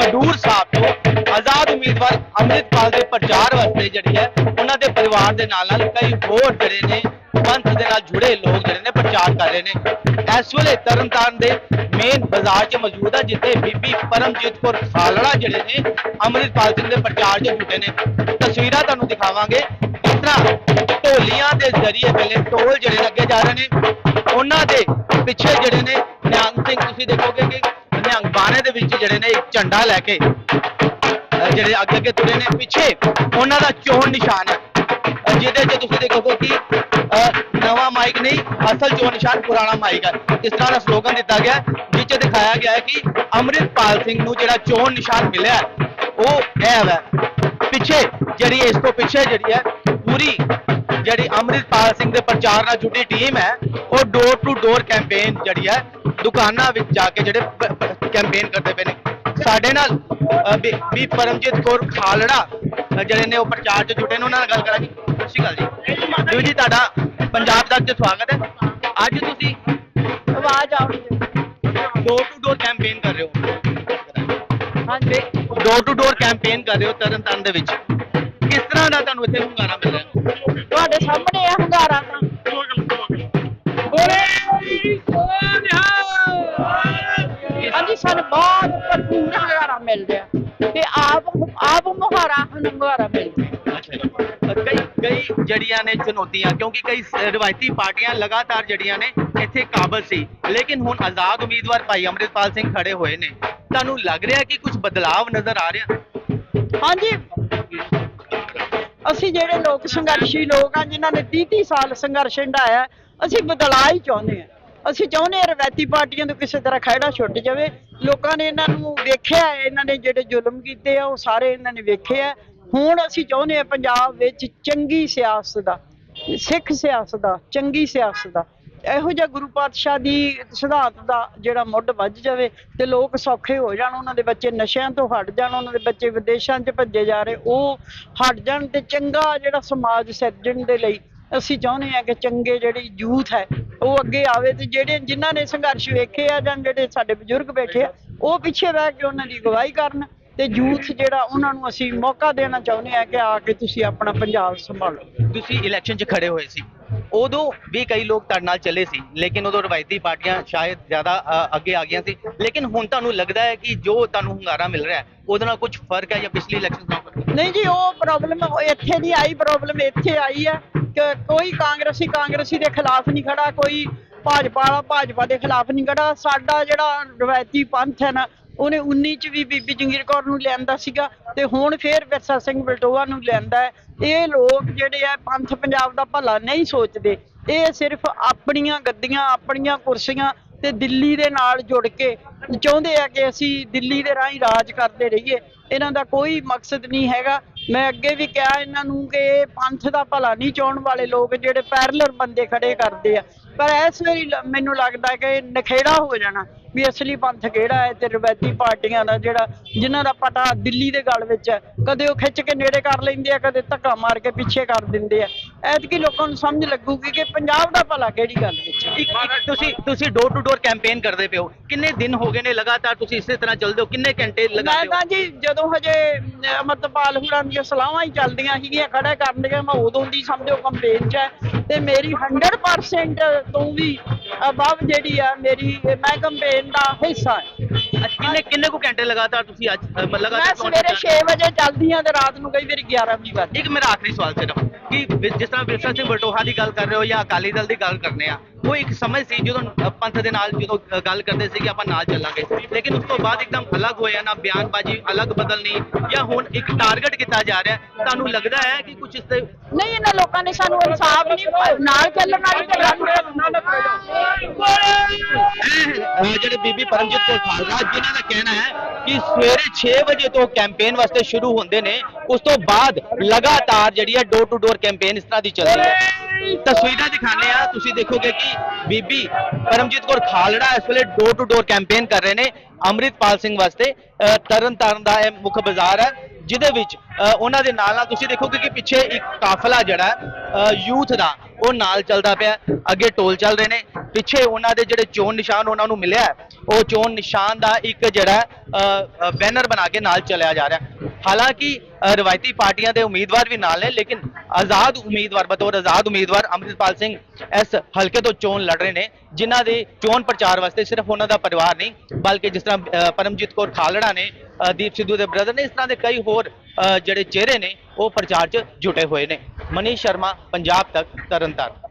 ਖਡੂਰ ਸਾਹਿਬ ਤੋਂ ਆਜ਼ਾਦ ਉਮੀਦਵਾਰ ਅੰਮ੍ਰਿਤਪਾਲ ਦੇ ਪ੍ਰਚਾਰ ਵਾਸਤੇ ਜਿਹੜੀ ਹੈ, ਉਹਨਾਂ ਦੇ ਪਰਿਵਾਰ ਦੇ ਨਾਲ ਨਾਲ ਕਈ ਹੋਰ ਜਿਹੜੇ ਨੇ, ਪੰਥ ਦੇ ਨਾਲ ਜੁੜੇ ਲੋਕ ਜਿਹੜੇ ਨੇ ਪ੍ਰਚਾਰ ਕਰ ਰਹੇ ਨੇ। ਇਸ ਵੇਲੇ ਤਰਨਤਾਰਨ ਦੇ ਮੇਨ ਬਾਜ਼ਾਰ 'ਚ ਮੌਜੂਦ ਆ, ਜਿੱਥੇ ਬੀਬੀ ਪਰਮਜੀਤ ਕੌਰ ਖਾਲੜਾ ਜਿਹੜੇ ਨੇ, ਅੰਮ੍ਰਿਤਪਾਲ ਸਿੰਘ ਦੇ ਪ੍ਰਚਾਰ 'ਚ ਜੁਟੇ ਨੇ। ਤਸਵੀਰਾਂ ਤੁਹਾਨੂੰ ਦਿਖਾਵਾਂਗੇ। ਕਿਸ ਤਰ੍ਹਾਂ ਢੋਲੀਆਂ ਦੇ ਜ਼ਰੀਏ ਪਹਿਲੇ ਢੋਲ ਜਿਹੜੇ ਲੱਗੇ ਜਾ ਰਹੇ ਨੇ, ਉਹਨਾਂ ਦੇ ਪਿੱਛੇ ਜਿਹੜੇ ਨੇ ਨਿਹੰਗ ਸਿੰਘ, ਤੁਸੀਂ ਦੇਖੋਗੇ ਕਿ ਬਾਣੇ ਦੇ ਵਿੱਚ ਜਿਹੜੇ ਨੇ ਝੰਡਾ ਲੈ ਕੇ ਜਿਹੜੇ ਅੱਗੇ ਅੱਗੇ ਤੁਰੇ ਨੇ ਪਿੱਛੇ ਉਹਨਾਂ ਦਾ ਚੋਣ ਨਿਸ਼ਾਨ ਹੈ। ਜਿਹਦੇ 'ਚ ਤੁਸੀਂ ਦੇਖੋਗੇ ਕਿ ਨਵਾਂ ਮਾਈਕ ਨਹੀਂ ਅਸਲ ਚੋਣ ਨਿਸ਼ਾਨ ਪੁਰਾਣਾ ਮਾਈਕ ਹੈ। ਇਸ ਤਰ੍ਹਾਂ ਦਾ ਸਲੋਗਨ ਦਿੱਤਾ ਗਿਆ ਹੈ, ਦਿਖਾਇਆ ਗਿਆ ਹੈ ਕਿ ਅੰਮ੍ਰਿਤਪਾਲ ਸਿੰਘ ਨੂੰ ਜਿਹੜਾ ਚੋਣ ਨਿਸ਼ਾਨ ਮਿਲਿਆ ਉਹ ਇਹ ਹੈ। ਪਿੱਛੇ ਜਿਹੜੀ ਇਸ ਤੋਂ ਪਿੱਛੇ ਜਿਹੜੀ ਹੈ ਪੂਰੀ ਜਿਹੜੀ ਅੰਮ੍ਰਿਤਪਾਲ ਸਿੰਘ ਦੇ ਪ੍ਰਚਾਰ ਨਾਲ ਜੁੜੀ ਟੀਮ ਹੈ ਉਹ ਡੋਰ ਟੂ ਡੋਰ ਕੈਂਪੇਨ ਜਿਹੜੀ ਹੈ ਦੁਕਾਨਾਂ ਵਿੱਚ ਜਾ ਕੇ ਜਿਹੜੇ ਕੈਂਪੇਨ ਕਰਦੇ ਪਏ ਨੇ। ਸਾਡੇ ਨਾਲ ਬੀ ਪਰਮਜੀਤ ਕੌਰ ਖਾਲੜਾ ਜਿਹੜੇ ਨੇ ਉਹ ਪ੍ਰਚਾਰ 'ਚ ਜੁਟੇ ਨੇ ਉਹਨਾਂ ਨਾਲ ਗੱਲ ਕਰਾਂਗੇ। ਸਤਿ ਸ਼੍ਰੀ ਅਕਾਲ ਜੀ। ਜੀ ਤੁਹਾਡਾ ਪੰਜਾਬ ਤੱਕ ਤੇ ਸਵਾਗਤ ਹੈ। ਅੱਜ ਤੁਸੀਂ ਆਵਾਜ਼ ਆਉਣੀ ਡੋਰ ਟੂ ਡੋਰ ਕੈਂਪੇਨ ਕਰ ਰਹੇ ਹੋ। ਹਾਂਜੀ। ਡੋਰ ਟੂ ਡੋਰ ਕੈਂਪੇਨ ਕਰ ਰਹੇ ਹੋ ਤਰਨਤਾਰਨ ਦੇ ਵਿੱਚ। ਕਿਸ ਤਰ੍ਹਾਂ ਦਾ ਤੁਹਾਨੂੰ ਇੱਥੇ ਹੁੰਗਾਰਾ ਮਿਲ ਰਿਹਾ? ਤੁਹਾਡੇ ਸਾਹਮਣੇ ਆ ਹੰਗਾਰਾ ਤਾਂ। ਹਾਂਜੀ ਸਾਨੂੰ ਬਹੁਤ ਭਰਪੂਰ ਹੰਗਾਰਾ ਮਿਲ ਰਿਹਾ। ਤੇ ਆਪ ਆਪ ਮੁਹਾਰਾ ਹੰਗਾਰਾ ਮਿਲ ਰਿਹਾ। ਕਈ ਕਈ ਜੜੀਆਂ ਨੇ ਚੁਣੌਤੀਆਂ ਕਿਉਂਕਿ ਕਈ ਰਵਾਇਤੀ ਪਾਰਟੀਆਂ ਲਗਾਤਾਰ ਜੜੀਆਂ ਨੇ ਇੱਥੇ ਕਾਬਲ ਸੀ। ਲੇਕਿਨ ਹੁਣ ਆਜ਼ਾਦ ਉਮੀਦਵਾਰ ਭਾਈ ਅੰਮ੍ਰਿਤਪਾਲ ਸਿੰਘ ਖੜੇ ਹੋਏ ਨੇ। ਤੁਹਾਨੂੰ ਲੱਗ ਰਿਹਾ ਕਿ ਕੁਝ ਬਦਲਾਵ ਨਜ਼ਰ ਆ ਰਿਹਾ? ਹਾਂਜੀ। ਅਸੀਂ ਜਿਹੜੇ ਲੋਕ ਸੰਘਰਸ਼ੀ ਲੋਕ ਆ ਜਿਨ੍ਹਾਂ ਨੇ 30 30 ਸਾਲ ਸੰਘਰਸ਼ ਹੰਢਾਇਆ ਅਸੀਂ ਬਦਲਾਅ ਹੀ ਚਾਹੁੰਦੇ ਆ ਅਸੀਂ ਚਾਹੁੰਦੇ ਆ ਰਵਾਇਤੀ ਪਾਰਟੀਆਂ ਤੋਂ ਕਿਸੇ ਤਰ੍ਹਾਂ ਖਹਿੜਾ ਛੁੱਟ ਜਾਵੇ। ਲੋਕਾਂ ਨੇ ਇਹਨਾਂ ਨੂੰ ਵੇਖਿਆ ਹੈ, ਇਹਨਾਂ ਨੇ ਜਿਹੜੇ ਜ਼ੁਲਮ ਕੀਤੇ ਆ ਉਹ ਸਾਰੇ ਇਹਨਾਂ ਨੇ ਵੇਖੇ ਆ। ਹੁਣ ਅਸੀਂ ਚਾਹੁੰਦੇ ਆ ਪੰਜਾਬ ਵਿੱਚ ਚੰਗੀ ਸਿਆਸਤ ਦਾ ਸਿੱਖ ਸਿਆਸਤ ਦਾ ਚੰਗੀ ਸਿਆਸਤ ਦਾ ਇਹੋ ਜਿਹਾ ਗੁਰੂ ਪਾਤਸ਼ਾਹ ਦੀ ਸਿਧਾਂਤ ਦਾ ਜਿਹੜਾ ਮੁੱਢ ਵੱਜ ਜਾਵੇ ਤੇ ਲੋਕ ਸੌਖੇ ਹੋ ਜਾਣ ਉਹਨਾਂ ਦੇ ਬੱਚੇ ਨਸ਼ਿਆਂ ਤੋਂ ਹਟ ਜਾਣ ਉਹਨਾਂ ਦੇ ਬੱਚੇ ਵਿਦੇਸ਼ਾਂ 'ਚ ਭੱਜੇ ਜਾ ਰਹੇ ਉਹ ਹਟ ਜਾਣ ਤੇ ਚੰਗਾ ਜਿਹੜਾ ਸਮਾਜ ਸਿਰਜਣ ਦੇ ਲਈ ਅਸੀਂ ਚਾਹੁੰਦੇ ਹਾਂ ਕਿ ਚੰਗੇ ਜਿਹੜੀ ਯੂਥ ਹੈ, ਉਹ ਅੱਗੇ ਆਵੇ ਤੇ ਜਿਹੜੇ ਜਿਨ੍ਹਾਂ ਨੇ ਸੰਘਰਸ਼ ਵੇਖੇ ਆ ਜਾਂ ਜਿਹੜੇ ਸਾਡੇ ਬਜ਼ੁਰਗ ਬੈਠੇ ਆ, ਉਹ ਪਿੱਛੇ ਬਹਿ ਕੇ ਉਹਨਾਂ ਦੀ ਅਗਵਾਈ ਕਰਨ ਤੇ ਯੂਥ ਜਿਹੜਾ ਉਹਨਾਂ ਨੂੰ ਅਸੀਂ ਮੌਕਾ ਦੇਣਾ ਚਾਹੁੰਦੇ ਆ ਕਿ ਆ ਕੇ ਤੁਸੀਂ ਆਪਣਾ ਪੰਜਾਬ ਸੰਭਾਲੋ। ਤੁਸੀਂ ਇਲੈਕਸ਼ਨ 'ਚ ਖੜੇ ਹੋਏ ਸੀ। ਉਦੋਂ ਵੀ ਕਈ ਲੋਕ ਤੁਹਾਡੇ ਨਾਲ ਚੱਲੇ ਸੀ, ਲੇਕਿਨ ਉਦੋਂ ਰਵਾਇਤੀ ਪਾਰਟੀਆਂ ਸ਼ਾਇਦ ਜ਼ਿਆਦਾ ਅੱਗੇ ਆ ਗਈਆਂ ਸੀ। ਲੇਕਿਨ ਹੁਣ ਤੁਹਾਨੂੰ ਲੱਗਦਾ ਹੈ ਕਿ ਜੋ ਤੁਹਾਨੂੰ ਹੁੰਗਾਰਾ ਮਿਲ ਰਿਹਾ ਹੈ, ਉਹਦੇ ਨਾਲ ਕੁਝ ਫ਼ਰਕ ਹੈ ਜਾਂ ਪਿਛਲੀ ਇਲੈਕਸ਼ਨ ਨਾਲੋਂ ਨਹੀਂ ਜੀ, ਉਹ ਪ੍ਰੋਬਲਮ ਇੱਥੇ ਨਹੀਂ ਆਈ ਪ੍ਰੋਬਲਮ ਇੱਥੇ ਆਈ ਹੈ ਕਿ ਕੋਈ ਕਾਂਗਰਸੀ ਕਾਂਗਰਸੀ ਦੇ ਖਿਲਾਫ ਨਹੀਂ ਖੜਾ, ਕੋਈ ਭਾਜਪਾ ਵਾਲਾ ਭਾਜਪਾ ਦੇ ਖਿਲਾਫ ਨਹੀਂ ਖੜਾ। ਸਾਡਾ ਜਿਹੜਾ ਰਵਾਇਤੀ ਪੰਥ ਹੈ ਨਾ, ਉਹਨੇ 19 ਚ ਵੀ ਬੀਬੀ ਜੰਗੀਰ ਕੌਰ ਨੂੰ ਲਿਆਂਦਾ ਸੀਗਾ ਤੇ ਹੁਣ ਫੇਰ ਵਿਰਸਾ ਸਿੰਘ ਬਲਟੋਆ ਨੂੰ ਲਿਆਂਦਾ ਹੈ। ਇਹ ਲੋਕ ਜਿਹੜੇ ਆ, ਪੰਥ ਪੰਜਾਬ ਦਾ ਭਲਾ ਨਹੀਂ ਸੋਚਦੇ। ਇਹ ਸਿਰਫ ਆਪਣੀਆਂ ਗੱਦੀਆਂ, ਆਪਣੀਆਂ ਕੁਰਸੀਆਂ ਤੇ ਦਿੱਲੀ ਦੇ ਨਾਲ ਜੁੜ ਕੇ ਚਾਹੁੰਦੇ ਆ ਕਿ ਅਸੀਂ ਦਿੱਲੀ ਦੇ ਰਾਹੀਂ ਰਾਜ ਕਰਦੇ ਰਹੀਏ। ਇਹਨਾਂ ਦਾ ਕੋਈ ਮਕਸਦ ਨਹੀਂ ਹੈਗਾ। ਮੈਂ ਅੱਗੇ ਵੀ ਕਿਹਾ ਇਹਨਾਂ ਨੂੰ ਕਿ ਇਹ ਪੰਥ ਦਾ ਭਲਾ ਨਹੀਂ ਚਾਹਣ ਵਾਲੇ ਲੋਕ ਜਿਹੜੇ ਪੈਰਲਰ ਬੰਦੇ ਖੜੇ ਕਰਦੇ ਆ। ਪਰ ਇਸ ਵਾਰੀ ਮੈਨੂੰ ਲੱਗਦਾ ਕਿ ਨਖੇੜਾ ਹੋ ਜਾਣਾ ਵੀ ਅਸਲੀ ਪੰਥ ਕਿਹੜਾ ਹੈ ਤੇ ਰਵਾਇਤੀ ਪਾਰਟੀਆਂ ਦਾ ਜਿਹੜਾ, ਜਿਨ੍ਹਾਂ ਦਾ ਪਟਾ ਦਿੱਲੀ ਦੇ ਗਲ ਵਿੱਚ ਹੈ। ਕਦੇ ਉਹ ਖਿੱਚ ਕੇ ਨੇੜੇ ਕਰ ਲੈਂਦੇ ਆ, ਕਦੇ ਧੱਕਾ ਮਾਰ ਕੇ ਪਿੱਛੇ ਕਰ ਦਿੰਦੇ ਆ। ਐਤਕੀ ਲੋਕਾਂ ਨੂੰ ਸਮਝ ਲੱਗੂਗੀ ਕਿ ਪੰਜਾਬ ਦਾ ਭਲਾ ਕਿਹੜੀ ਗੱਲ ਵਿੱਚ ਹੈ। ਇੱਕ ਇੱਕ ਤੁਸੀਂ ਤੁਸੀਂ ਡੋਰ ਟੂ ਡੋਰ ਕੈਂਪੇਨ ਕਰਦੇ ਪਿਓ ਕਿੰਨੇ ਦਿਨ ਹੋ ਗਏ ਨੇ ਲਗਾਤਾਰ ਤੁਸੀਂ ਇਸੇ ਤਰ੍ਹਾਂ ਚੱਲਦੇ ਹੋ? ਕਿੰਨੇ ਘੰਟੇ ਮੈਂ ਲਗਾਉਂਦੇ ਤਾਂ ਜੀ ਜਦੋਂ ਹਜੇ ਅਮਰਤਪਾਲ ਹੁਰਾਂ ਦੀਆਂ ਸਲਾਹਾਂ ਹੀ ਚੱਲਦੀਆਂ ਸੀਗੀਆਂ ਖੜੇ ਕਰਨ ਦੀਆਂ ਮੈਂ ਉਦੋਂ ਦੀ ਸਮਝੋ ਕੰਪੇਨ 'ਚ ਹੈ। ਤੇ ਮੇਰੀ 100% ਤੋਂ ਵੀ ਅਬਵ ਜਿਹੜੀ ਆ ਮੇਰੀ ਮੈਂ ਕੰਪੇਨ ਦਾ ਹਿੱਸਾ ਹੈ। ਅੱਜ ਕਿੰਨੇ ਕਿੰਨੇ ਕੁ ਘੰਟੇ ਲਗਾਤਾਰ ਤੁਸੀਂ ਅੱਜ ਅ, ਮੈਂ ਲਗਾਤਾਰ ਸਵੇਰੇ 6 ਵਜੇ ਚੱਲਦੀ ਹਾਂ ਤੇ ਰਾਤ ਨੂੰ ਕਈ ਵਾਰੀ 11 ਵਜੇ ਵੱਜਦੀ ਇੱਕ ਮੇਰਾ ਆਖਰੀ ਸਵਾਲ ਸਿਰਫ ਕਿ ਜਿਸ ਤਰ੍ਹਾਂ ਵਿਰਸਾ ਸਿੰਘ ਬਟੋਹਾ ਦੀ ਗੱਲ ਕਰ ਰਹੇ ਹੋ ਜਾਂ ਅਕਾਲੀ ਦਲ ਦੀ ਗੱਲ ਕਰਨੇ ਆ ਉਹ ਇੱਕ ਸਮਝ ਸੀ ਜਦੋਂ ਪੰਥ ਦੇ ਨਾਲ ਜਦੋਂ ਗੱਲ ਕਰਦੇ ਸੀ ਕਿ ਆਪਾਂ ਨਾਲ ਚੱਲਾਂਗੇ ਲੇਕਿਨ ਉਸ ਤੋਂ ਬਾਅਦ ਇੱਕਦਮ ਅਲੱਗ ਹੋਇਆ ਨਾ ਬਿਆਨਬਾਜ਼ੀ ਅਲੱਗ ਬਦਲਣੀ ਜਾਂ ਹੁਣ ਇੱਕ ਟਾਰਗੇਟ ਕੀਤਾ ਜਾ ਰਿਹਾ ਹੈ। ਤੁਹਾਨੂੰ ਲੱਗਦਾ ਹੈ ਕਿ ਕੁਝ ਇਸ ਤੇ ਨਹੀਂ ਇਹਨਾਂ ਲੋਕਾਂ ਨੇ ਸਾਨੂੰ ਇਨਸਾਫ ਨਹੀਂ ਨਾਲ ਚੱਲਣ ਵਾਲੀ ਇਹ ਜਿਹੜੇ ਬੀਬੀ ਪਰਮਜੀਤ ਕੌਰ ਖਾਲਸਾ ਜਿਨ੍ਹਾਂ ਦਾ ਕਹਿਣਾ ਹੈ ਕਿ ਸਵੇਰੇ 6 ਵਜੇ ਤੋਂ ਕੈਂਪੇਨ ਵਾਸਤੇ ਸ਼ੁਰੂ ਹੁੰਦੇ ਨੇ ਉਸ ਤੋਂ ਬਾਅਦ ਲਗਾਤਾਰ ਜਿਹੜੀ ਹੈ ਡੋਰ ਟੂ ਡੋਰ ਕੈਂਪੇਨ ਇਸ ਤਰ੍ਹਾਂ ਦੀ ਚੱਲਦੀ ਹੈ। ਤਸਵੀਰਾਂ ਦਿਖਾਣੇ ਆ ਤੁਸੀਂ ਦੇਖੋਗੇ ਕਿ ਬੀਬੀ ਪਰਮਜੀਤ ਕੌਰ ਖਾਲੜਾ ਇਸ ਵੇਲੇ ਡੋਰ ਟੂ ਡੋਰ ਕੈਂਪੇਨ ਕਰ ਰਹੇ ਨੇ ਅੰਮ੍ਰਿਤਪਾਲ ਸਿੰਘ ਵਾਸਤੇ। ਅ, ਤਰਨ ਤਾਰਨ ਦਾ ਇਹ ਮੁੱਖ ਬਾਜ਼ਾਰ ਹੈ। ਜਿਹਦੇ ਵਿੱਚ ਉਹਨਾਂ ਦੇ ਨਾਲ ਨਾਲ ਤੁਸੀਂ ਦੇਖੋਗੇ ਕਿ ਪਿੱਛੇ ਇੱਕ ਕਾਫਲਾ ਜਿਹੜਾ ਯੂਥ ਦਾ, ਉਹ ਨਾਲ ਚੱਲਦਾ ਪਿਆ, ਅੱਗੇ ਟੋਲ ਚੱਲ ਰਹੇ ਨੇ। ਪਿੱਛੇ ਉਹਨਾਂ ਦੇ ਜਿਹੜੇ ਚੋਣ ਨਿਸ਼ਾਨ ਉਹਨਾਂ ਨੂੰ ਮਿਲਿਆ, ਉਹ ਚੋਣ ਨਿਸ਼ਾਨ ਦਾ ਇੱਕ ਜਿਹੜਾ ਬੈਨਰ ਬਣਾ ਕੇ ਨਾਲ ਚੱਲਿਆ ਜਾ ਰਿਹਾ। ਹਾਲਾਂਕਿ ਰਵਾਇਤੀ ਪਾਰਟੀਆਂ ਦੇ ਉਮੀਦਵਾਰ ਵੀ ਨਾਲ ਨੇ, ਲੇਕਿਨ ਆਜ਼ਾਦ ਉਮੀਦਵਾਰ, ਬਤੌਰ ਆਜ਼ਾਦ ਉਮੀਦਵਾਰ ਅੰਮ੍ਰਿਤਪਾਲ ਸਿੰਘ ਇਸ ਹਲਕੇ ਤੋਂ ਚੋਣ ਲੜ ਰਹੇ ਨੇ, ਜਿਨ੍ਹਾਂ ਦੇ ਚੋਣ ਪ੍ਰਚਾਰ ਵਾਸਤੇ ਸਿਰਫ ਉਹਨਾਂ ਦਾ ਪਰਿਵਾਰ ਨਹੀਂ, ਬਲਕਿ ਜਿਸ ਤਰ੍ਹਾਂ ਪਰਮਜੀਤ ਕੌਰ ਖਾਲੜਾ ਨੇ ਦੀਪ ਸਿੱਧੂ ਦੇ ਬ੍ਰਦਰ ਨੇ, ਇਸ ਤਰ੍ਹਾਂ ਦੇ ਕਈ ਹੋਰ ਜਿਹੜੇ ਚਿਹਰੇ ਨੇ, ਉਹ ਪ੍ਰਚਾਰ 'ਚ ਜੁਟੇ ਹੋਏ ਨੇ। ਮਨੀਸ਼ ਸ਼ਰਮਾ, ਪੰਜਾਬ ਤੱਕ ਤਰਨਤਾਰਨ।